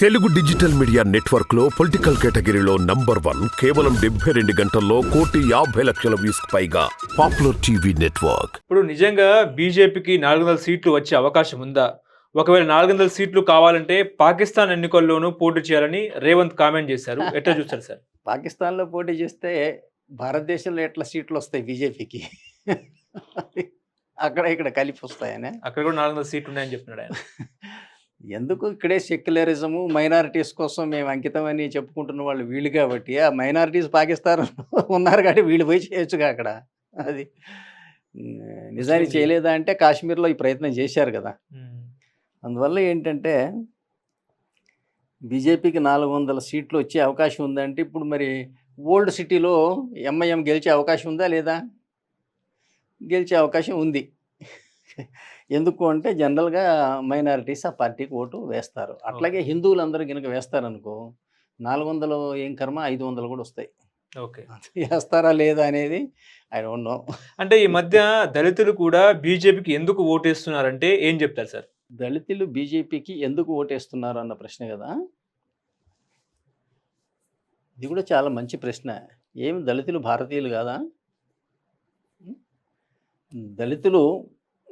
Telugu digital media నెట్వర్క్లో political కేటగిరీలో number one కేవలం డెబ్బై రెండు గంటల్లో కోటి యాభై లక్షల వ్యూస్ పైగా పాపులర్ టీవీ నెట్వర్క్. ఇప్పుడు నిజంగా బీజేపీకి నాలుగు వందల సీట్లు వచ్చే అవకాశం ఉందా? ఒకవేళ నాలుగు వందల సీట్లు కావాలంటే పాకిస్తాన్ ఎన్నికల్లోనూ పోటీ చేయాలని రేవంత్ కామెంట్ చేశారు. ఎట్లా చూస్తారు సార్? పాకిస్తాన్లో పోటీ చేస్తే భారతదేశంలో ఎట్లా సీట్లు వస్తాయి బీజేపీకి? అక్కడ ఇక్కడ కలిపి వస్తాయనే. అక్కడ కూడా నాలుగు వందల సీట్లు ఉన్నాయని చెప్తున్నాడు ఆయన. ఎందుకు ఇక్కడే సెక్యులరిజము మైనారిటీస్ కోసం మేము అంకితం అని చెప్పుకుంటున్న వాళ్ళు వీళ్ళు కాబట్టి ఆ మైనారిటీస్ పాకిస్తాన్ ఉన్నారు కాబట్టి వీళ్ళు పోయి చేయొచ్చుగా అక్కడ. అది నిజానికి చేయలేదా అంటే కాశ్మీర్లో ఈ ప్రయత్నం చేశారు కదా. అందువల్ల ఏంటంటే బీజేపీకి నాలుగు వందల సీట్లు వచ్చే అవకాశం ఉందంటే ఇప్పుడు మరి ఓల్డ్ సిటీలో ఎంఐఎం గెలిచే అవకాశం ఉందా లేదా? గెలిచే అవకాశం ఉంది. ఎందుకు అంటే జనరల్గా మైనారిటీస్ ఆ పార్టీకి ఓటు వేస్తారు. అట్లాగే హిందువులందరూ కనుక వేస్తారనుకో నాలుగు వందలు ఏం కర్మ ఐదు వందలు కూడా వస్తాయి. ఓకే. వేస్తారా లేదా అనేది ఐ డోంట్ నో. అంటే ఈ మధ్య దళితులు కూడా బీజేపీకి ఎందుకు ఓటేస్తున్నారంటే ఏం చెప్తారు సార్? దళితులు బీజేపీకి ఎందుకు ఓటేస్తున్నారు అన్న ప్రశ్న కదా. ఇది కూడా చాలా మంచి ప్రశ్న. ఏమి దళితులు భారతీయులు కాదా? దళితులు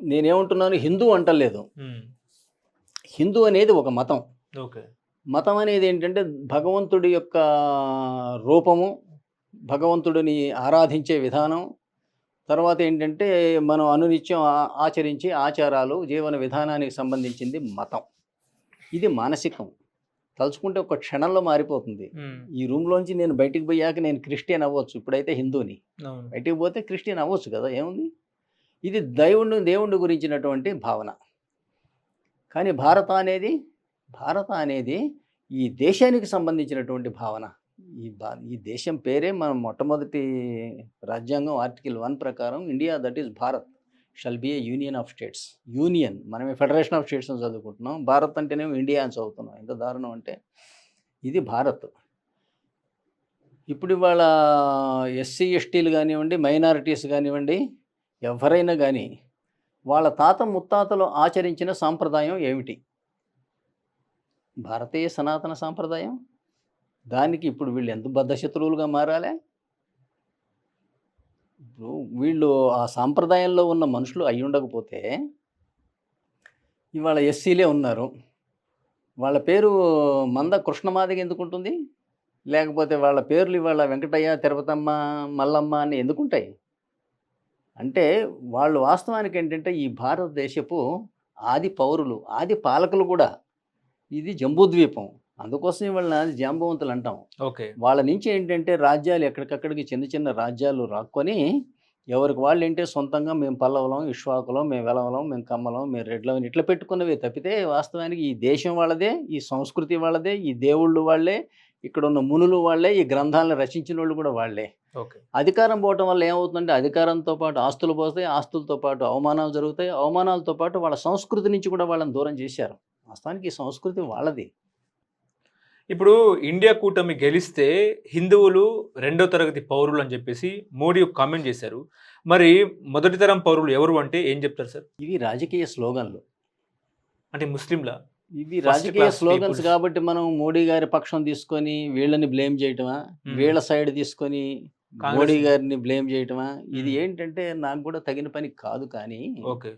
నేనేమంటున్నాను హిందూ అంటలేదు. హిందూ అనేది ఒక మతం. ఓకే. మతం అనేది ఏంటంటే భగవంతుడి యొక్క రూపము భగవంతుడిని ఆరాధించే విధానం. తర్వాత ఏంటంటే మనం అనునిత్యం ఆచరించే ఆచారాలు జీవన విధానానికి సంబంధించింది మతం. ఇది మానసికం. తలుచుకుంటే ఒక క్షణంలో మారిపోతుంది. ఈ రూమ్లోంచి నేను బయటికి పోయాక నేను క్రిస్టియన్ అవ్వచ్చు. ఇప్పుడైతే హిందూని. బయటికి పోతే క్రిస్టియన్ అవ్వచ్చు కదా ఏముంది? ఇది దైవుడు దేవుడు గురించినటువంటి భావన. కానీ భారత అనేది భారత అనేది ఈ దేశానికి సంబంధించినటువంటి భావన. ఈ భా ఈ దేశం పేరే మనం మొట్టమొదటి రాజ్యాంగం ఆర్టికల్ వన్ ప్రకారం India that is Bharat shall be a union of states. Union మనమే ఫెడరేషన్ ఆఫ్ స్టేట్స్ అని చదువుకుంటున్నాం. భారత్ అంటేనేమో ఇండియా అని చదువుతున్నాం. ఎంత దారుణం అంటే ఇది భారత్. ఇప్పుడు ఇవాళ ఎస్సీ ఎస్టీలు కానివ్వండి మైనారిటీస్ కానివ్వండి ఎవరైనా కానీ వాళ్ళ తాత ముత్తాతలు ఆచరించిన సాంప్రదాయం ఏమిటి? భారతీయ సనాతన సాంప్రదాయం? దానికి ఇప్పుడు వీళ్ళు ఎంత బద్ధశత్రువులుగా మారాలే? ఇప్పుడు వీళ్ళు ఆ సాంప్రదాయంలో ఉన్న మనుషులు అయి ఉండకపోతే ఇవాళ ఎస్సీలే ఉన్నారు. వాళ్ళ పేరు మంద కృష్ణమాదిగ ఎందుకు ఉంటుంది? లేకపోతే వాళ్ళ పేర్లు ఇవాళ వెంకటయ్య తిరుపతమ్మ మల్లమ్మ అని ఎందుకుంటాయి అంటే వాళ్ళు వాస్తవానికి ఏంటంటే ఈ భారతదేశపు ఆది పౌరులు ఆది పాలకులు కూడా ఇది జంబూద్వీపం. అందుకోసం వాళ్ళని ఆది జాంబవంతులు అంటాం. ఓకే. వాళ్ళ నుంచి ఏంటంటే రాజ్యాలు ఎక్కడికక్కడికి చిన్న చిన్న రాజ్యాలు రాక్కొని ఎవరికి వాళ్ళు ఏంటంటే సొంతంగా మేము పల్లవలం ఇష్వాకులం మేము వెలవలం మేము కమ్మలం మేము రెడ్లం ఇట్లా పెట్టుకున్నవే తప్పితే వాస్తవానికి ఈ దేశం వాళ్ళదే ఈ సంస్కృతి వాళ్ళదే ఈ దేవుళ్ళు వాళ్ళే ఇక్కడ ఉన్న మునులు వాళ్ళే ఈ గ్రంథాలను రచించిన వాళ్ళు కూడా వాళ్ళే. ఓకే. అధికారం పోవటం వల్ల ఏమవుతుందంటే అధికారంతో పాటు ఆస్తులు పోతాయి ఆస్తులతో పాటు అవమానాలు జరుగుతాయి అవమానాలతో పాటు వాళ్ళ సంస్కృతి నుంచి కూడా వాళ్ళని దూరం చేశారు. వాస్తవానికి ఈ సంస్కృతి వాళ్ళది. ఇప్పుడు ఇండియా కూటమి గెలిస్తే హిందువులు రెండో తరగతి పౌరులు అని చెప్పేసి మోడీ కామెంట్ చేశారు. మరి మొదటి తరం పౌరులు ఎవరు అంటే ఏం చెప్తారు సార్? ఇవి రాజకీయ స్లోగన్లు. అంటే ముస్లింలా? ఇవి రాజకీయ స్లోగన్స్. కాబట్టి మనం మోడీ గారి పక్షం తీసుకొని వీళ్ళని బ్లేమ్ చేయటమా? Hmm. వీళ్ళ సైడ్ తీసుకొని మోడీ. గారిని బ్లేమ్ చేయటమా? ఇది Hmm. ఏంటంటే నాకు కూడా తగిన పని కాదు కానీ ఓకే.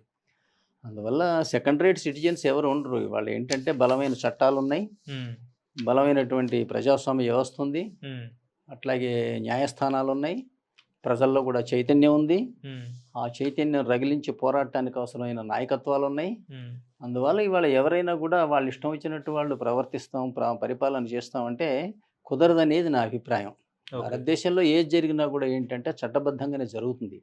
అందువల్ల సెకండ్ రేట్ సిటిజన్స్ ఎవరు ఉండరు. వాళ్ళు ఏంటంటే బలమైన చట్టాలు ఉన్నాయి. ఉమ్, బలమైనటువంటి ప్రజాస్వామ్య వ్యవస్థ ఉంది. అట్లాగే న్యాయస్థానాలు ఉన్నాయి. ప్రజల్లో కూడా చైతన్యం ఉంది. ఆ చైతన్యం రగిలించి పోరాటానికి అవసరమైన నాయకత్వాలు ఉన్నాయి. అందువల్ల ఇవాళ ఎవరైనా కూడా వాళ్ళు ఇష్టం వచ్చినట్టు వాళ్ళు ప్రవర్తిస్తాం ప్ర- పరిపాలన చేస్తామంటే కుదరదనేది నా అభిప్రాయం. భారతదేశంలో ఏది జరిగినా కూడా ఏంటంటే చట్టబద్ధంగానే జరుగుతుంది.